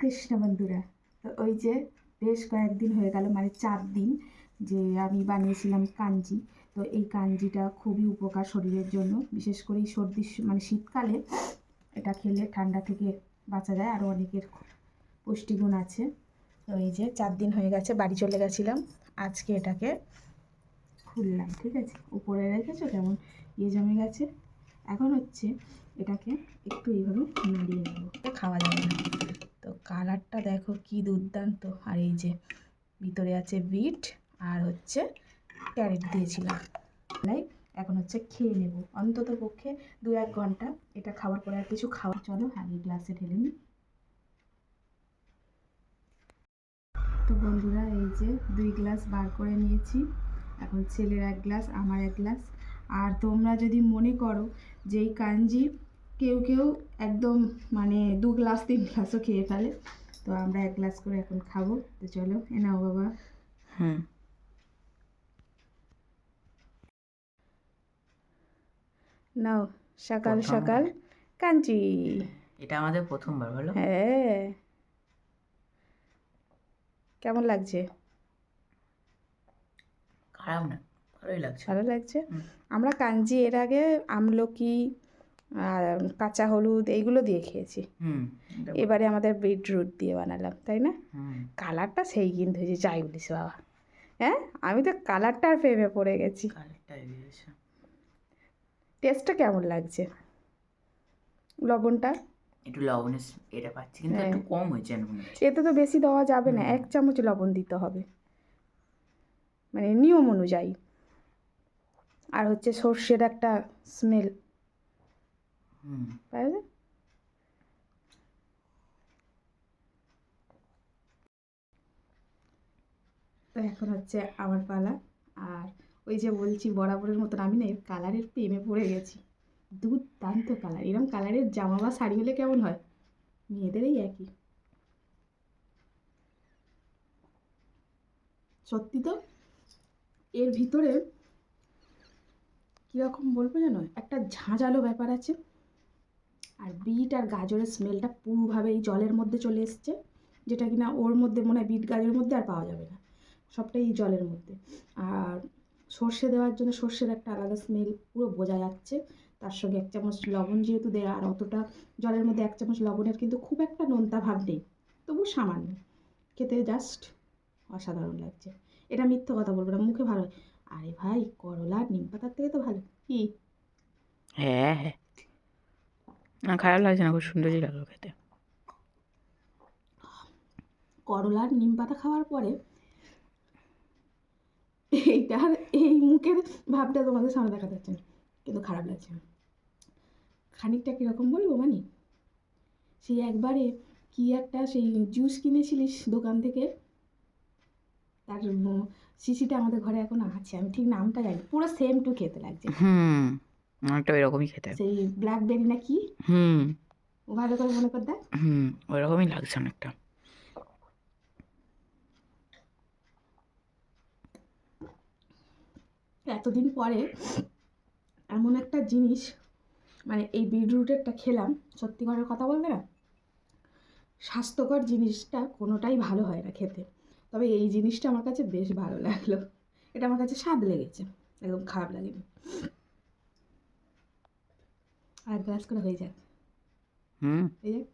কৃষ্ণ বন্ধুরা। তো ওই যে বেশ কয়েকদিন হয়ে গেল মানে চার দিন যে আমি বানিয়েছিলাম কাঞ্জি। তো এই কাঞ্জিটা খুবই উপকার শরীরের জন্য, বিশেষ করে এই সর্দি মানে শীতকালে এটা খেলে ঠান্ডা থেকে বাঁচা যায়, আরও অনেকের পুষ্টিগুণ আছে। তো এই যে চার দিন হয়ে গেছে, বাড়ি চলে গেছিলাম, আজকে এটাকে খুললাম, ঠিক আছে? উপরে রেখেছো কেমন? ইয়ে জমে গেছে। এখন হচ্ছে এটাকে একটু এইভাবে নাড়িয়ে নেব। খাওয়া যাবে না। কালারটা দেখো কি দুর্দান্ত। আর এই যে ভিতরে আছে বিট আর হচ্ছে ক্যারেট দিয়েছিলাম। তাই এখন হচ্ছে খেয়ে নেব। অন্তত পক্ষে দু এক ঘণ্টা এটা খাওয়ার পরে আর কিছু খাওয়া চলো আগে গ্লাসে ঢেলে নিই। তো বন্ধুরা, এই যে দুই গ্লাস বার করে নিয়েছি। এখন ছেলের এক গ্লাস আমার এক গ্লাস আর তোমরা যদি মনে করো যে এই কাঞ্জি কেউ কেউ একদম মানে দু গ্লাস তিন গ্লাসও খেয়ে ফেলে। তো আমরা এক গ্লাস করে এখন খাব। তো চলো এ নাও বাবা। হুম। নাও সকাল সকাল। কাঞ্চি। এটা আমাদের প্রথমবার বলো। হ্যাঁ। কেমন লাগছে? খারাপ না ভালোই লাগছে। ভালো লাগছে? আমরা কাঞ্জি এর আগে আমলকি আর কাঁচা হলুদ এইগুলো দিয়ে খেয়েছি। হুম এবারে আমাদের বিটরুট দিয়ে বানালাম তাই না? কালারটা সেই কিন্তু হয়েছে যাই বলিস বাবা। হ্যাঁ? আমি তো কালারটার প্রেমে পড়ে গেছি। টেস্টটা কেমন লাগছে? লবণটা? একটু লবণের এটা পাচ্ছি কিন্তু একটু কম হয়েছে এতে তো বেশি দেওয়া যাবে না এক চামচ লবণ দিতে হবে। মানে নিয়ম অনুযায়ী। আর হচ্ছে সর্ষের একটা স্মেল হুম পাওয়া যায় তো এখন হচ্ছে আমার পালা। আর ওই যে বলছি বরাবরের মতন আমি না এর কালারের প্রেমে পড়ে গেছি। দুর্দান্ত কালার। এরকম কালারের জামা বা শাড়ি হলে কেমন হয়? মেয়েদেরই একই। সত্যি তো? এর ভিতরে কীরকম বলব জানো একটা ঝাঁঝালো ব্যাপার আছে। আর বিট আর গাজরের স্মেলটা পুরোভাবে এই জলের মধ্যে চলে এসছে, যেটা কিনা ওর মধ্যে মনে হয় বিট গাজরের মধ্যে আর পাওয়া যাবে না। সবটাই এই জলের মধ্যে। আর সর্ষে দেওয়ার জন্য সর্ষের একটা আলাদা স্মেল পুরো বোঝা যাচ্ছে। তার সঙ্গে এক চামচ লবণ যেহেতু দেওয়া আর অতটা জলের মধ্যে এক চামচ লবণের কিন্তু খুব একটা নোনতা ভাব নেই তবু সামান্য। খেতে জাস্ট অসাধারণ লাগছে। এটা মিথ্যে কথা বলব না, মুখে ভালো আরে ভাই করলা নিম পাতার থেকে তো ভালো। কি হ্যাঁ হ্যাঁ। না খারাপ লাগছে না খুব সুন্দরই লাগল খেতে। করলা আর নিম পাতা খাওয়ার পরে এইটার এই মুখের ভাবটা তোমাদের সামনে দেখা যাচ্ছে না কিন্তু খারাপ লাগছে না। খানিকটা কীরকম বলব মানে? সেই একবারে কি একটা সেই জুস কিনেছিলিস দোকান থেকে? তার শিশিটা আমাদের ঘরে এখন আছে। আমি ঠিক নামটা জানি পুরো সেম টু খেতে লাগছে। হুম। অনেকটা ওই রকমই খেতে। সেই ব্ল্যাকবেরি না কি? হুম। ও ভালো করে মনে কর দেখ। হুম ওইরকমই লাগছে অনেকটা। এতদিন পরে এমন একটা জিনিস মানে এই বিটরুটেরটা খেলাম সত্যি করার কথা বলবে না? স্বাস্থ্যকর জিনিসটা কোনোটাই ভালো হয় না খেতে। তবে এই জিনিসটা আমার কাছে বেশ ভালো লাগল। এটা আমার কাছে স্বাদ লেগেছে একদম খারাপ লাগেনি। আর গ্লাস করে হয়ে যাক হুম এই যাক